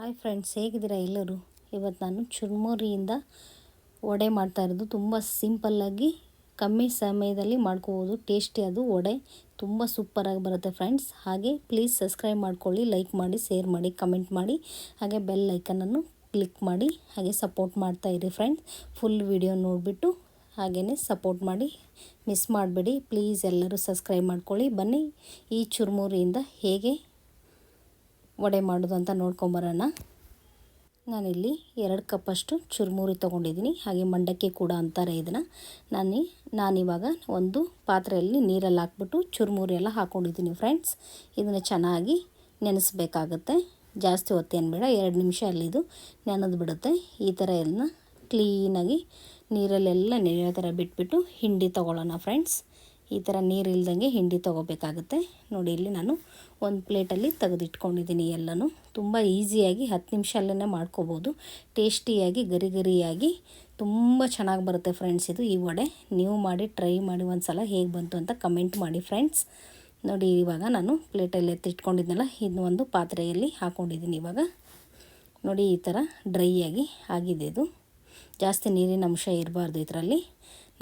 Hi friends, ಹೇಗಿದ್ದೀರಾ ಎಲ್ಲರೂ? ಇವತ್ತು ನಾನು ಚುರ್ಮುರಿಯಿಂದ ವಡೆ ಮಾಡ್ತಾ ಇರೋದು. ತುಂಬ ಸಿಂಪಲ್ಲಾಗಿ ಕಮ್ಮಿ ಸಮಯದಲ್ಲಿ ಮಾಡ್ಕೋಬೋದು. ಟೇಸ್ಟಿ ಅದು ವಡೆ. ತುಂಬ ಸೂಪರಾಗಿ ಬರುತ್ತೆ ಫ್ರೆಂಡ್ಸ್. ಹಾಗೆ ಪ್ಲೀಸ್ ಸಬ್ಸ್ಕ್ರೈಬ್ ಮಾಡ್ಕೊಳ್ಳಿ, ಲೈಕ್ ಮಾಡಿ, ಶೇರ್ ಮಾಡಿ, ಕಮೆಂಟ್ ಮಾಡಿ. ಹಾಗೆ ಬೆಲ್ ಐಕನನ್ನು ಕ್ಲಿಕ್ ಮಾಡಿ. ಹಾಗೆ ಸಪೋರ್ಟ್ ಮಾಡ್ತಾ ಇರಿ ಫ್ರೆಂಡ್ಸ್. ಫುಲ್ ವಿಡಿಯೋ ನೋಡಿಬಿಟ್ಟು ಹಾಗೆಯೇ ಸಪೋರ್ಟ್ ಮಾಡಿ. ಮಿಸ್ ಮಾಡಬೇಡಿ. ಪ್ಲೀಸ್ ಎಲ್ಲರೂ ಸಬ್ಸ್ಕ್ರೈಬ್ ಮಾಡ್ಕೊಳ್ಳಿ. ಬನ್ನಿ ಈ ಚುರುಮುರಿಯಿಂದ ಹೇಗೆ ವಡೆ ಮಾಡೋದು ಅಂತ ನೋಡ್ಕೊಂಬರೋಣ. ನಾನಿಲ್ಲಿ ಎರಡು ಕಪ್ಪಷ್ಟು ಚುರುಮುರಿ ತೊಗೊಂಡಿದ್ದೀನಿ. ಹಾಗೆ ಮಂಡಕ್ಕಿ ಕೂಡ ಅಂತಾರೆ ಇದನ್ನು. ನಾನು, ನಾನಿವಾಗ ಒಂದು ಪಾತ್ರೆಯಲ್ಲಿ ನೀರಲ್ಲಿ ಹಾಕ್ಬಿಟ್ಟು ಚುರುಮುರಿ ಎಲ್ಲ ಹಾಕ್ಕೊಂಡಿದ್ದೀನಿ ಫ್ರೆಂಡ್ಸ್. ಇದನ್ನು ಚೆನ್ನಾಗಿ ನೆನೆಸ್ಬೇಕಾಗತ್ತೆ. ಜಾಸ್ತಿ ಹೊತ್ತೇನು ಬೇಡ ಎರಡು ನಿಮಿಷ ಅಲ್ಲಿದು ನೆನೆದು ಬಿಡುತ್ತೆ. ಈ ಥರ ಎಲ್ಲ ಕ್ಲೀನಾಗಿ ನೀರಲ್ಲೆಲ್ಲ ನೆನೆಯೋ ಥರ ಬಿಟ್ಬಿಟ್ಟು ಹಿಂಡಿ ತೊಗೊಳ್ಳೋಣ ಫ್ರೆಂಡ್ಸ್. ಈ ಥರ ನೀರು ಇಲ್ದಂಗೆ ಹಿಂಡಿ ತೊಗೋಬೇಕಾಗುತ್ತೆ. ನೋಡಿ, ಇಲ್ಲಿ ನಾನು ಒಂದು ಪ್ಲೇಟಲ್ಲಿ ತೆಗೆದಿಟ್ಕೊಂಡಿದ್ದೀನಿ ಎಲ್ಲನೂ. ತುಂಬ ಈಸಿಯಾಗಿ ಹತ್ತು ನಿಮಿಷಲ್ಲೇ ಮಾಡ್ಕೋಬೋದು. ಟೇಸ್ಟಿಯಾಗಿ ಗರಿ ಗರಿಯಾಗಿ ತುಂಬ ಚೆನ್ನಾಗಿ ಬರುತ್ತೆ ಫ್ರೆಂಡ್ಸ್ ಇದು. ಈ ವಡೆ ನೀವು ಮಾಡಿ, ಟ್ರೈ ಮಾಡಿ ಒಂದು ಸಲ ಹೇಗೆ ಬಂತು ಅಂತ ಕಮೆಂಟ್ ಮಾಡಿ ಫ್ರೆಂಡ್ಸ್. ನೋಡಿ, ಇವಾಗ ನಾನು ಪ್ಲೇಟಲ್ಲಿ ಎತ್ತಿಟ್ಕೊಂಡಿದ್ನಲ್ಲ ಇದನ್ನ ಒಂದು ಪಾತ್ರೆಯಲ್ಲಿ ಹಾಕ್ಕೊಂಡಿದ್ದೀನಿ ಇವಾಗ. ನೋಡಿ, ಈ ಥರ ಡ್ರೈ ಆಗಿ ಆಗಿದೆ ಇದು. ಜಾಸ್ತಿ ನೀರಿನ ಅಂಶ ಇರಬಾರ್ದು ಇದರಲ್ಲಿ.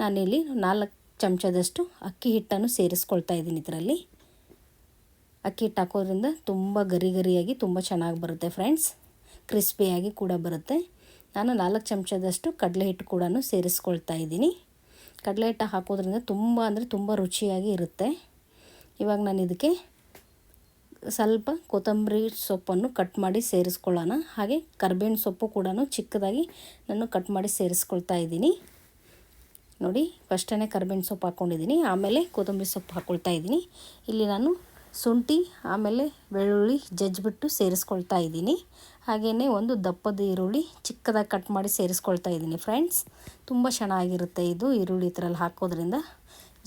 ನಾನಿಲ್ಲಿ ನಾಲ್ಕು ಚಮಚದಷ್ಟು ಅಕ್ಕಿ ಹಿಟ್ಟನ್ನು ಸೇರಿಸ್ಕೊಳ್ತಾ ಇದ್ದೀನಿ ಇದರಲ್ಲಿ. ಅಕ್ಕಿ ಹಿಟ್ಟು ಹಾಕೋದ್ರಿಂದ ತುಂಬ ಗರಿ ಗರಿಯಾಗಿ ತುಂಬ ಚೆನ್ನಾಗಿ ಬರುತ್ತೆ ಫ್ರೆಂಡ್ಸ್. ಕ್ರಿಸ್ಪಿಯಾಗಿ ಕೂಡ ಬರುತ್ತೆ. ನಾನು ನಾಲ್ಕು ಚಮಚದಷ್ಟು ಕಡಲೆ ಹಿಟ್ಟು ಕೂಡ ಸೇರಿಸ್ಕೊಳ್ತಾ ಇದ್ದೀನಿ. ಕಡಲೆ ಹಿಟ್ಟು ಹಾಕೋದ್ರಿಂದ ತುಂಬ ಅಂದರೆ ತುಂಬ ರುಚಿಯಾಗಿ ಇರುತ್ತೆ. ಇವಾಗ ನಾನು ಇದಕ್ಕೆ ಸ್ವಲ್ಪ ಕೊತ್ತಂಬರಿ ಸೊಪ್ಪನ್ನು ಕಟ್ ಮಾಡಿ ಸೇರಿಸ್ಕೊಳ್ಳೋಣ. ಹಾಗೆ ಕರ್ಬೇವಿನ ಸೊಪ್ಪು ಕೂಡ ಚಿಕ್ಕದಾಗಿ ನಾನು ಕಟ್ ಮಾಡಿ ಸೇರಿಸ್ಕೊಳ್ತಾ ಇದ್ದೀನಿ. ನೋಡಿ ಫಸ್ಟೇ ಕರ್ಬೇವಿನ ಸೊಪ್ಪು ಹಾಕ್ಕೊಂಡಿದ್ದೀನಿ ಆಮೇಲೆ ಕೊತ್ತಂಬರಿ ಸೊಪ್ಪು ಹಾಕ್ಕೊಳ್ತಾ ಇದ್ದೀನಿ. ಇಲ್ಲಿ ನಾನು ಶುಂಠಿ, ಆಮೇಲೆ ಬೆಳ್ಳುಳ್ಳಿ ಜಜ್ಜಿಬಿಟ್ಟು ಸೇರಿಸ್ಕೊಳ್ತಾ ಇದ್ದೀನಿ. ಹಾಗೆಯೇ ಒಂದು ದಪ್ಪದ ಈರುಳ್ಳಿ ಚಿಕ್ಕದಾಗಿ ಕಟ್ ಮಾಡಿ ಸೇರಿಸ್ಕೊಳ್ತಾ ಇದ್ದೀನಿ ಫ್ರೆಂಡ್ಸ್ ತುಂಬ ಚೆನ್ನಾಗಿರುತ್ತೆ ಇದು ಈರುಳ್ಳಿ ಥರಲ್ಲಿ ಹಾಕೋದ್ರಿಂದ.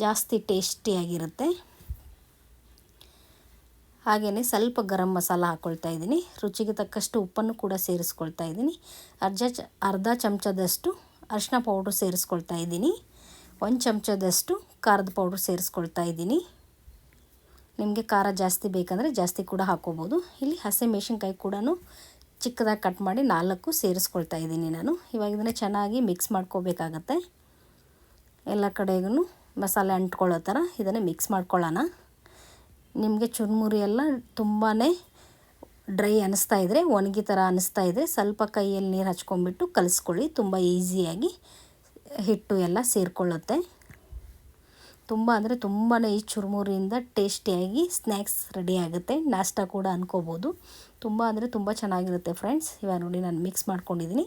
ಜಾಸ್ತಿ ಟೇಸ್ಟಿಯಾಗಿರುತ್ತೆ ಹಾಗೆಯೇ ಸ್ವಲ್ಪ ಗರಂ ಮಸಾಲ ಹಾಕ್ಕೊಳ್ತಾ ಇದ್ದೀನಿ. ರುಚಿಗೆ ತಕ್ಕಷ್ಟು ಉಪ್ಪನ್ನು ಕೂಡ ಸೇರಿಸ್ಕೊಳ್ತಾ ಇದ್ದೀನಿ. ಅರ್ಧ ಚ, ಅರ್ಧ ಚಮಚದಷ್ಟು ಅರಿಶಿನ ಪೌಡ್ರ್ ಸೇರಿಸ್ಕೊಳ್ತಾ ಇದ್ದೀನಿ. ಒಂದು ಚಮಚದಷ್ಟು ಖಾರದ ಪೌಡ್ರ್ ಸೇರಿಸ್ಕೊಳ್ತಾ ಇದ್ದೀನಿ. ನಿಮಗೆ ಖಾರ ಜಾಸ್ತಿ ಬೇಕಂದರೆ ಜಾಸ್ತಿ ಕೂಡ ಹಾಕೋಬೋದು. ಇಲ್ಲಿ ಹಸಿಮೆಣ್ಸಿನ್ಕಾಯಿ ಕೂಡ ಚಿಕ್ಕದಾಗಿ ಕಟ್ ಮಾಡಿ ನಾಲ್ಕು ಸೇರಿಸ್ಕೊಳ್ತಾ ಇದ್ದೀನಿ ನಾನು. ಇವಾಗ ಇದನ್ನು ಚೆನ್ನಾಗಿ ಮಿಕ್ಸ್ ಮಾಡ್ಕೋಬೇಕಾಗತ್ತೆ. ಎಲ್ಲ ಕಡೆಗೂ ಮಸಾಲೆ ಅಂಟ್ಕೊಳ್ಳೋ ಥರ ಇದನ್ನು ಮಿಕ್ಸ್ ಮಾಡ್ಕೊಳ್ಳೋಣ. ನಿಮಗೆ ಚುರುಮುರಿ ಎಲ್ಲ ತುಂಬಾ ಡ್ರೈ ಅನ್ನಿಸ್ತಾ ಇದ್ದರೆ ಒಣಗಿ ಥರ ಅನ್ನಿಸ್ತಾ ಇದ್ದರೆ ಸ್ವಲ್ಪ ಕೈಯಲ್ಲಿ ನೀರು ಹಚ್ಕೊಂಡ್ಬಿಟ್ಟು ಕಲಿಸ್ಕೊಳ್ಳಿ. ತುಂಬ ಈಸಿಯಾಗಿ ಹಿಟ್ಟು ಎಲ್ಲ ಸೇರಿಕೊಳ್ಳುತ್ತೆ. ತುಂಬ ಅಂದರೆ ತುಂಬಾ ಈ ಚುರುಮುರಿಯಿಂದ ಟೇಸ್ಟಿಯಾಗಿ ಸ್ನ್ಯಾಕ್ಸ್ ರೆಡಿ ಆಗುತ್ತೆ. ನಾಷ್ಟ ಕೂಡ ಅನ್ಕೋಬೋದು. ತುಂಬ ಅಂದರೆ ತುಂಬ ಚೆನ್ನಾಗಿರುತ್ತೆ ಫ್ರೆಂಡ್ಸ್. ಇವಾಗ ನೋಡಿ ನಾನು ಮಿಕ್ಸ್ ಮಾಡ್ಕೊಂಡಿದ್ದೀನಿ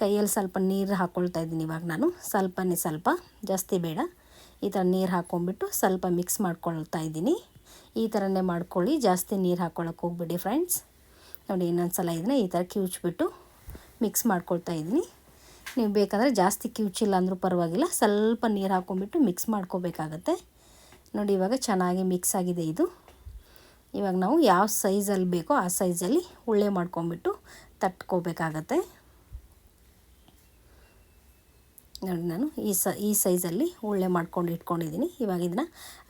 ಕೈಯಲ್ಲಿ ಸ್ವಲ್ಪ ನೀರು ಹಾಕ್ಕೊಳ್ತಾ ಇದ್ದೀನಿ ಇವಾಗ ನಾನು. ಸ್ವಲ್ಪನೇ ಸ್ವಲ್ಪ, ಜಾಸ್ತಿ ಬೇಡ. ಈ ಥರ ನೀರು ಹಾಕ್ಕೊಂಬಿಟ್ಟು ಸ್ವಲ್ಪ ಮಿಕ್ಸ್ ಮಾಡ್ಕೊಳ್ತಾ ಇದ್ದೀನಿ. ಈ ಥರನೇ ಮಾಡ್ಕೊಳ್ಳಿ. ಜಾಸ್ತಿ ನೀರು ಹಾಕ್ಕೊಳಕ್ಕೆ ಹೋಗ್ಬಿಡಿ ಫ್ರೆಂಡ್ಸ್. ನೋಡಿ ಇನ್ನೊಂದು ಸಲ ಇದನ್ನ ಈ ಥರ ಕಿವುಚ್ಬಿಟ್ಟು ಮಿಕ್ಸ್ ಮಾಡ್ಕೊಳ್ತಾ ಇದ್ದೀನಿ. ನೀವು ಬೇಕಂದರೆ ಜಾಸ್ತಿ ಕಿವುಚಿಲ್ಲ ಅಂದರೂ ಪರವಾಗಿಲ್ಲ. ಸ್ವಲ್ಪ ನೀರು ಹಾಕ್ಕೊಂಬಿಟ್ಟು ಮಿಕ್ಸ್ ಮಾಡ್ಕೋಬೇಕಾಗತ್ತೆ. ನೋಡಿ, ಇವಾಗ ಚೆನ್ನಾಗಿ ಮಿಕ್ಸ್ ಆಗಿದೆ ಇದು. ಇವಾಗ ನಾವು ಯಾವ ಸೈಜಲ್ಲಿ ಬೇಕೋ ಆ ಸೈಜಲ್ಲಿ ಉಳ್ಳೆ ಮಾಡ್ಕೊಂಬಿಟ್ಟು ತಟ್ಕೋಬೇಕಾಗತ್ತೆ. ನೋಡಿ, ನಾನು ಈ ಸ, ಈ ಸೈಜಲ್ಲಿ ಉಳ್ಳೆ ಮಾಡ್ಕೊಂಡು ಇಟ್ಕೊಂಡಿದ್ದೀನಿ. ಇವಾಗ ಇದನ್ನು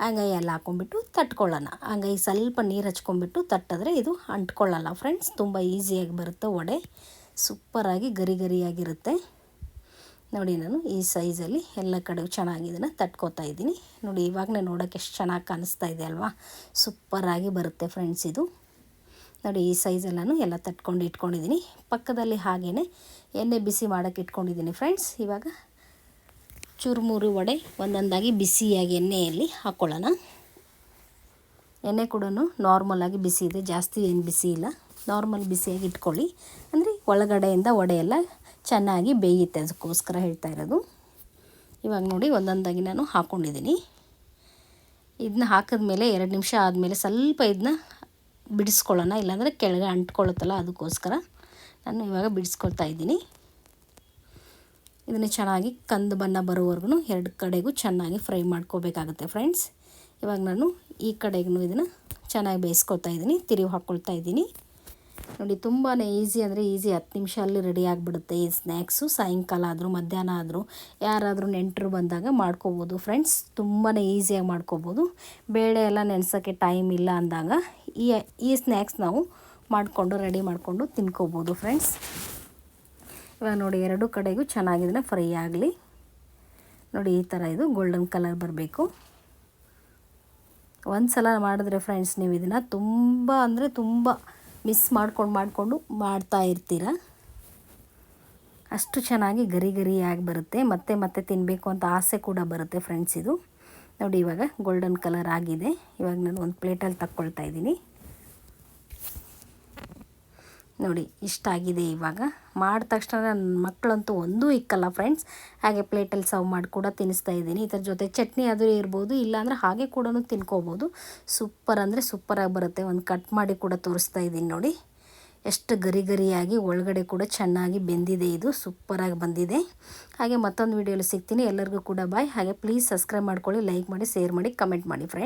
ಅಂಗೈಯಲ್ಲಿ ಹಾಕ್ಕೊಂಬಿಟ್ಟು ತಟ್ಕೊಳ್ಳೋಣ. ಅಂಗೈ ಸ್ವಲ್ಪ ನೀರು ಹಚ್ಕೊಂಬಿಟ್ಟು ತಟ್ಟಿದ್ರೆ ಇದು ಅಂಟ್ಕೊಳ್ಳಲ್ಲ. ಫ್ರೆಂಡ್ಸ್ ತುಂಬ ಈಸಿಯಾಗಿ ಬರುತ್ತೆ. ವಡೆ ಸೂಪರಾಗಿ ಗರಿ ಗರಿಯಾಗಿರುತ್ತೆ. ನೋಡಿ ನಾನು ಈ ಸೈಜಲ್ಲಿ ಎಲ್ಲ ಕಡೆ ಚೆನ್ನಾಗಿ ಇದನ್ನು ತಟ್ಕೋತಾ ಇದ್ದೀನಿ. ನೋಡಿ ಇವಾಗಲೇ ನೋಡೋಕ್ಕೆ ಎಷ್ಟು ಚೆನ್ನಾಗಿ ಕಾಣಿಸ್ತಾ ಇದೆ ಅಲ್ವಾ? ಸೂಪರಾಗಿ ಬರುತ್ತೆ ಫ್ರೆಂಡ್ಸ್ ಇದು. ನೋಡಿ, ಈ ಸೈಜಲ್ಲೂ ಎಲ್ಲ ತಟ್ಕೊಂಡು ಇಟ್ಕೊಂಡಿದ್ದೀನಿ. ಪಕ್ಕದಲ್ಲಿ ಹಾಗೇ ಎಣ್ಣೆ ಬಿಸಿ ಮಾಡೋಕ್ಕೆ ಇಟ್ಕೊಂಡಿದ್ದೀನಿ ಫ್ರೆಂಡ್ಸ್ ಇವಾಗ ಚುರುಮುರು ವಡೆ, ಒಂದೊಂದಾಗಿ ಬಿಸಿಯಾಗಿ ಎಣ್ಣೆಯಲ್ಲಿ ಹಾಕ್ಕೊಳ್ಳೋಣ ಎಣ್ಣೆ ಕೂಡ ನಾರ್ಮಲಾಗಿ ಬಿಸಿ ಇದೆ. ಜಾಸ್ತಿ ಏನು ಬಿಸಿ ಇಲ್ಲ. ನಾರ್ಮಲ್ ಬಿಸಿಯಾಗಿ ಇಟ್ಕೊಳ್ಳಿ. ಅಂದರೆ ಒಳಗಡೆಯಿಂದ ವಡೆ ಚೆನ್ನಾಗಿ ಬೇಯುತ್ತೆ ಅದಕ್ಕೋಸ್ಕರ ಹೇಳ್ತಾ ಇರೋದು. ಇವಾಗ ನೋಡಿ ಒಂದೊಂದಾಗಿ ನಾನು ಹಾಕ್ಕೊಂಡಿದ್ದೀನಿ ಇದನ್ನ ಹಾಕಿದ್ಮೇಲೆ ಎರಡು ನಿಮಿಷ ಆದಮೇಲೆ ಸ್ವಲ್ಪ ಇದನ್ನ ಬಿಡಿಸ್ಕೊಳ್ಳೋಣ, ಇಲ್ಲಾಂದರೆ ಕೆಳಗೆ ಅಂಟ್ಕೊಳ್ಳುತ್ತಲ್ಲ ಅದಕ್ಕೋಸ್ಕರ ನಾನು ಇವಾಗ ಬಿಡಿಸ್ಕೊಳ್ತಾ ಇದ್ದೀನಿ. ಇದನ್ನು ಚೆನ್ನಾಗಿ ಕಂದು ಬಣ್ಣ ಬರೋವರೆಗೂ ಎರಡು ಕಡೆಗೂ ಚೆನ್ನಾಗಿ ಫ್ರೈ ಮಾಡ್ಕೋಬೇಕಾಗುತ್ತೆ ಫ್ರೆಂಡ್ಸ್. ಇವಾಗ ನಾನು ಈ ಕಡೆಗೂ ಇದನ್ನು ಚೆನ್ನಾಗಿ ಬೇಯಿಸ್ಕೊಳ್ತಾ ಇದ್ದೀನಿ, ತಿರುವು ಹಾಕ್ಕೊಳ್ತಾ ಇದ್ದೀನಿ. ನೋಡಿ ತುಂಬಾ ಈಸಿ ಅಂದರೆ ಈಸಿ ಹತ್ತು ನಿಮಿಷ ಅಲ್ಲಿ ರೆಡಿ ಆಗಿಬಿಡುತ್ತೆ ಈ ಸ್ನ್ಯಾಕ್ಸು ಸಾಯಂಕಾಲ ಆದರೂ, ಮಧ್ಯಾಹ್ನ ಆದರೂ, ಯಾರಾದರೂ ನೆಂಟರು ಬಂದಾಗ ಮಾಡ್ಕೋಬೋದು. ಫ್ರೆಂಡ್ಸ್ ತುಂಬಾ ಈಸಿಯಾಗಿ ಮಾಡ್ಕೋಬೋದು. ಬೇಳೆ ಎಲ್ಲ ನೆನೆಸೋಕ್ಕೆ ಟೈಮ್ ಇಲ್ಲ ಅಂದಾಗ ಈ ಈ ಸ್ನ್ಯಾಕ್ಸ್ ನಾವು ಮಾಡಿಕೊಂಡು ರೆಡಿ ಮಾಡಿಕೊಂಡು ತಿನ್ಕೋಬೋದು ಫ್ರೆಂಡ್ಸ್ ಇವಾಗ ನೋಡಿ, ಎರಡು ಕಡೆಗೂ ಚೆನ್ನಾಗಿದ್ರೆ ಫ್ರೈ ಆಗಲಿ. ನೋಡಿ, ಈ ಥರ ಇದು ಗೋಲ್ಡನ್ ಕಲರ್ ಬರಬೇಕು. ಒಂದು ಸಲ ಮಾಡಿದ್ರೆ ಫ್ರೆಂಡ್ಸ್ ನೀವು ಇದನ್ನು ತುಂಬ ಅಂದರೆ ತುಂಬ ಮಿಸ್ ಮಾಡ್ಕೊಂಡು ಮಾಡಿಕೊಂಡು ಮಾಡ್ತಾ ಇರ್ತೀರ? ಅಷ್ಟು ಚೆನ್ನಾಗಿ ಗರಿ ಗರಿಯಾಗಿ ಬರುತ್ತೆ. ಮತ್ತೆ ಮತ್ತೆ ತಿನ್ನಬೇಕು ಅಂತ ಆಸೆ ಕೂಡ ಬರುತ್ತೆ ಫ್ರೆಂಡ್ಸ್ ಇದು. ನೋಡಿ ಇವಾಗ ಗೋಲ್ಡನ್ ಕಲರ್ ಆಗಿದೆ. ಇವಾಗ ನಾನು ಒಂದು ಪ್ಲೇಟಲ್ಲಿ ತಕ್ಕೊಳ್ತಾ ಇದ್ದೀನಿ. ನೋಡಿ, ಇಷ್ಟ ಆಗಿದೆ ಇವಾಗ. ಮಾಡಿದ ತಕ್ಷಣ ನನ್ನ ಮಕ್ಕಳಂತೂ ಒಂದೂ ಇಕ್ಕಲ್ಲ ಫ್ರೆಂಡ್ಸ್ ಹಾಗೆ ಪ್ಲೇಟಲ್ಲಿ ಸರ್ವ್ ಮಾಡಿ ಕೂಡ ತಿನ್ನಿಸ್ತಾ ಇದ್ದೀನಿ. ಇದ್ರ ಜೊತೆ ಚಟ್ನಿ ಆದರೂ ಇರ್ಬೋದು, ಇಲ್ಲಾಂದರೆ ಹಾಗೆ ಕೂಡ ತಿನ್ಕೋಬೋದು. ಸೂಪರ್ ಅಂದರೆ ಸೂಪರಾಗಿ ಬರುತ್ತೆ. ಒಂದು ಕಟ್ ಮಾಡಿ ಕೂಡ ತೋರಿಸ್ತಾ ಇದ್ದೀನಿ ನೋಡಿ. ಎಷ್ಟು ಗರಿ ಗರಿಯಾಗಿ ಒಳಗಡೆ ಕೂಡ ಚೆನ್ನಾಗಿ ಬೆಂದಿದೆ ಇದು. ಸೂಪರಾಗಿ ಬಂದಿದೆ. ಹಾಗೆ ಮತ್ತೊಂದು ವೀಡಿಯೋಲಿ ಸಿಗ್ತೀನಿ. ಎಲ್ಲರಿಗೂ ಕೂಡ ಬಾಯ್ ಹಾಗೆ ಪ್ಲೀಸ್ ಸಬ್ಸ್ಕ್ರೈಬ್ ಮಾಡ್ಕೊಳ್ಳಿ ಲೈಕ್ ಮಾಡಿ ಶೇರ್ ಮಾಡಿ ಕಮೆಂಟ್ ಮಾಡಿ ಫ್ರೆಂಡ್ಸ್